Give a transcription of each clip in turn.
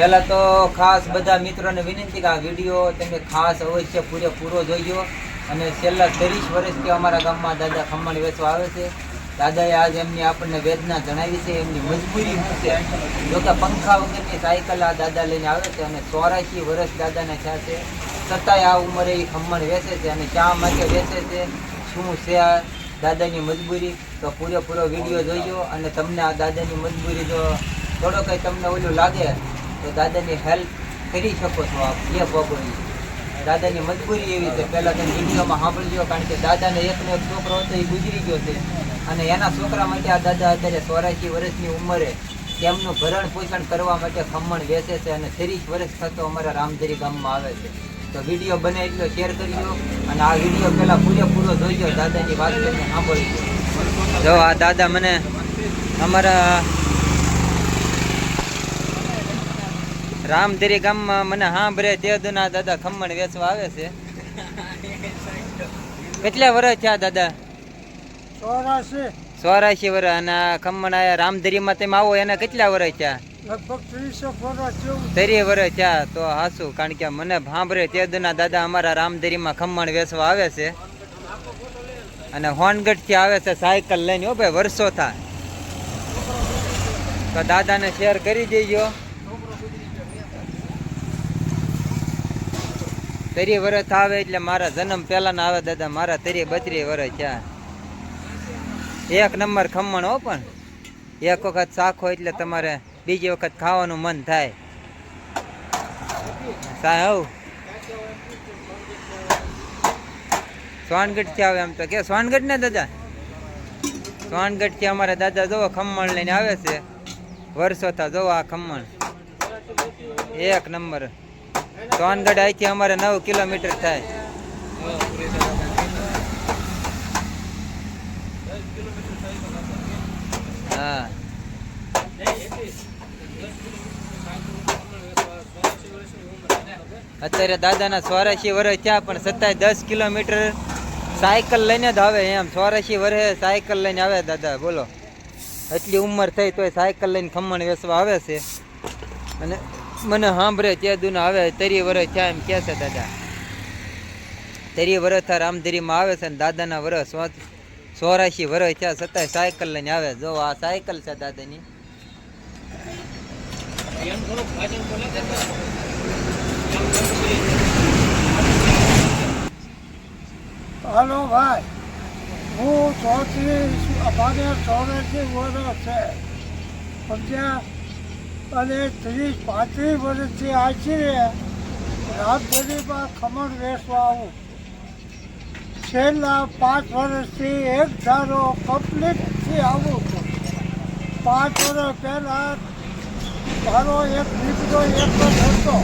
પહેલા તો ખાસ બધા મિત્રોને વિનંતી કે આ વીડિયો તમે ખાસ અવશ્ય પૂરેપૂરો જોઈજો. અને છેલ્લા ત્રીસ વર્ષથી અમારા ગામમાં દાદા ખમણ વેચવા આવે છે. દાદાએ આજ એમની આપણને વેદના જણાવી છે, એમની મજબૂરી છે જો કે પંખા વગરની સાયકલ આ દાદા લઈને આવે છે અને ચોરાશી વર્ષ દાદાને થયા છે. છતાંય આ ઉંમરે એ ખમણ વેચે છે અને શા માટે વેચે છે, શું છે આ દાદાની મજબૂરી, તો પૂરેપૂરો વીડિયો જોઈજો. અને તમને આ દાદાની મજબૂરી જો થોડો કંઈ તમને ઓલું લાગે તો દાદાની હેલ્પ કરી શકો છો આપ, એ ભોગવી દાદાની મજબૂરી એવી છે, પહેલાં તમે વિડીયોમાં સાંભળજો, કારણ કે દાદાને એકનો એક છોકરો હતો, એ ગુજરી ગયો છે. અને એના છોકરા માટે આ દાદા અત્યારે ચોરાશી વર્ષની ઉંમરે તેમનું ભરણ પોષણ કરવા માટે ખમણ વેચે છે અને ત્રીસ વર્ષ થતો અમારા રામધરી ગામમાં આવે છે. તો વીડિયો બને એટલો શેર કરજો, અને આ વીડિયો પહેલા પૂરેપૂરો જોઈજો દાદાની વાત કરીને સાંભળજો. જો આ દાદા મને અમારા રામધરી ગામમાં મને સાંભળે તે દુના દાદા ખમણ વેચવા આવે છે. કેટલા વર્ષ થયા દાદા? ચોરાશી વર્ષ અને ખમણ આયા રામધેરીમાં તમે આવો એના કેટલા વર્ષ થયા? લગભગ વર્ષ થયા. તો હાસુ કારણ કે મને સાંભળે તે દુના દાદા અમારા રામધેરીમાં ખમણ વેચવા આવે છે. અને હોનગઢથી આવે છે સાયકલ લઈને. હો ભાઈ વર્ષો થાય. તો દાદાને શેર કરી દેજો. તરી વર્ષ આવે એટલે મારા જન્મ પહેલા ના આવે દાદા, મારા તરી બત્રી વર્ષ થયા. એક નંબર ખમણ હો પણ. એક વખત શાખો એટલે તમારે બીજી વખત ખાવાનું મન થાય. સાહેબ સોનગઢથી આવે એમ તો કે સ્વાનગઢ ને દાદા? સ્વાનગઢથી અમારા દાદા જોવો ખમણ લઈને આવે છે. વર્ષો થા જોવો આ ખમણ. એક નંબર. સોનગઢ અહીંથી અમારે નવ કિલોમીટર થાય. હા. અત્યારે દાદાના ચોરાશી વર્ષ થયા, પણ સત્તાય દસ કિલોમીટર સાયકલ લઈને જ આવે એમ. ચોરાશી વર્ષે સાયકલ લઈને આવે દાદા, બોલો. એટલી ઉંમર થઈ તોય સાયકલ લઈને ખમણ વેચવા આવે છે. અને મને સાંભળે ત્યાં દુના આવે તરી વર્ષ થયા એમ કહે છે દાદા. તરી વર્ષ થયા રામધરીમાં આવે છે ને દાદાના વર્ષ ચોરાશી વર્ષ થયા છતાંય સાયકલ લઈને આવે. જો આ સાયકલ છે દાદાની. હલો ભાઈ, હું ચોત્રીસ, અમારે ચોરાશી વર્ષ છે. સમજ્યા અને ત્રીસ, પાંત્રીસ વર્ષથી આશરે રામધરીમાં ખમણ વેચવા આવું. છેલ્લા પાંચ વર્ષથી એક ધારો કમ્પ્લીટથી આવું છું. પાંચ વર્ષ પહેલાં મારો એક દીકરો એક જ હતો.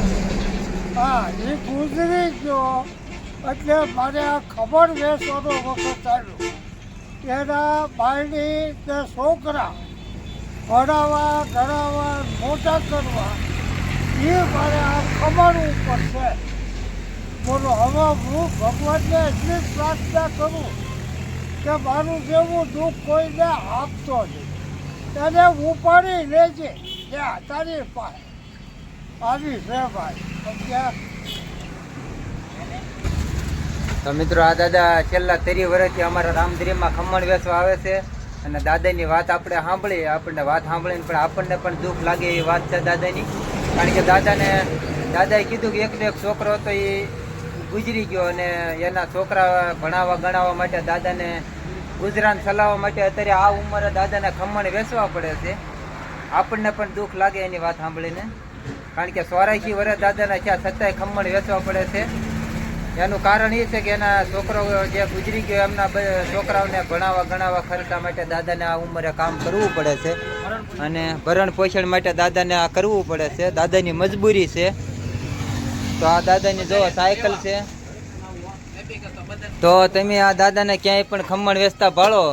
હા, એ ગુજરી ગયો, એટલે મારે આ ખબર વેચવાનો વખત આવ્યો. એના બાયડી કે છોકરા ભણાવવા, ગણાવવા, મોટા કરવા, એ મારે આ કમાડવું પડશે બોલો, હવે હું ભગવાનને એટલી જ પ્રાર્થના કરું કે મારું જેવું દુઃખ કોઈને આપતો નહીં. એને ઉપાડી લેજે. ત્યાં તારી પાસે. આવી છે ભાઈ. સમજ્યા તો મિત્રો આ દાદા છેલ્લા તરી વર્ષથી અમારા રામધરીમાં ખમણ વેચવા આવે છે. અને દાદાની વાત આપણે સાંભળી આપણને વાત સાંભળીને પણ આપણને પણ દુઃખ લાગે એ વાત છે દાદાની. કારણ કે દાદાને, દાદાએ કીધું કે એકનો એક છોકરો હતો એ ગુજરી ગયો અને એના છોકરા ભણાવવા ગણાવવા માટે દાદાને ગુજરાન ચલાવવા માટે અત્યારે આ ઉંમરે દાદાને ખમણ વેચવા પડે છે. આપણને પણ દુઃખ લાગે એની વાત સાંભળીને. કારણ કે ચોરાશી વર્ષ દાદાના ક્યાં છતાંય ખમણ વેચવા પડે છે. એનું કારણ એ છે કે એના છોકરાઓ જે ગુજરી ગયો, એમના છોકરાઓને ભણાવવા ગણાવવા ખર્ચા માટે દાદાને આ ઉંમરે કામ કરવું પડે છે. અને ભરણ પોષણ માટે દાદાને આ કરવું પડે છે. દાદાની મજબૂરી છે. તો આ દાદાની જો સાયકલ છે, તો તમે આ દાદાને ક્યાંય પણ ખમણ વેચતા ભાળો.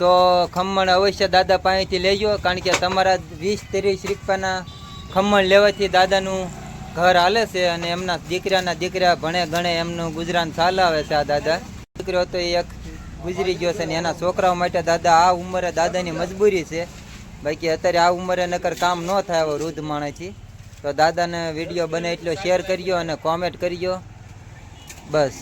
તો ખમણ અવશ્ય દાદા પાસેથી લેજો, કારણ કે તમારા વીસ, ત્રીસ રૂપિયાના ખમણ લેવાથી દાદાનું ઘર હાલે છે અને એમના દીકરાના દીકરા ભણે ગણે એમનું ગુજરાન ચાલાવે છે આ દાદા. દીકરો તો એક ગુજરી ગયો છે ને એના છોકરાઓ માટે દાદા આ ઉંમરે દાદાની મજબૂરી છે. બાકી અત્યારે આ ઉંમરે નકર કામ ન થાય હવે વૃદ્ધ માણસથી. તો દાદાને વીડિયો બને એટલો શેર કરજો અને કોમેન્ટ કરજો બસ.